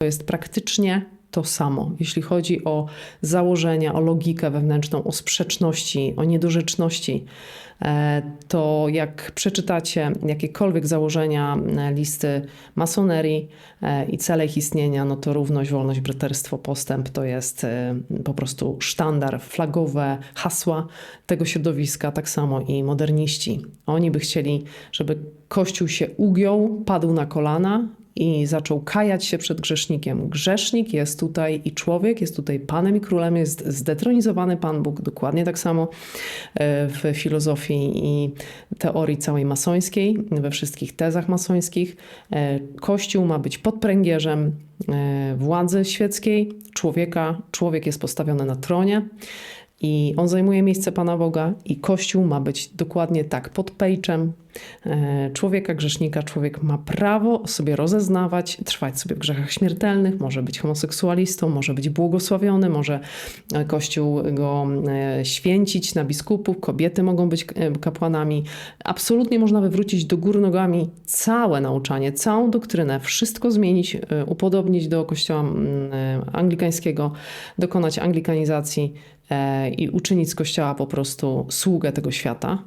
To jest praktycznie to samo, jeśli chodzi o założenia, o logikę wewnętrzną, o sprzeczności, o niedorzeczności. E, To jak przeczytacie jakiekolwiek założenia e, listy masonerii e, i cele ich istnienia, no to równość, wolność, braterstwo, postęp to jest po prostu sztandar, flagowe hasła tego środowiska, tak samo i moderniści. Oni by chcieli, żeby Kościół się ugiął, padł na kolana, i zaczął kajać się przed grzesznikiem. Grzesznik jest tutaj i człowiek jest tutaj Panem i Królem, jest zdetronizowany Pan Bóg, dokładnie tak samo e, w filozofii i teorii całej masońskiej, we wszystkich tezach masońskich. E, Kościół ma być pod pręgierzem e, władzy świeckiej, człowieka. Człowiek jest postawiony na tronie. I on zajmuje miejsce Pana Boga, i Kościół ma być dokładnie tak, pod pejczem człowieka, grzesznika. Człowiek ma prawo sobie rozeznawać, trwać sobie w grzechach śmiertelnych, może być homoseksualistą, może być błogosławiony, może e, Kościół go e, święcić na biskupów, kobiety mogą być e, kapłanami. Absolutnie można wywrócić do góry nogami całe nauczanie, całą doktrynę, wszystko zmienić, e, upodobnić do Kościoła mm, e, anglikańskiego, dokonać anglikanizacji e, i uczynić z Kościoła po prostu sługę tego świata.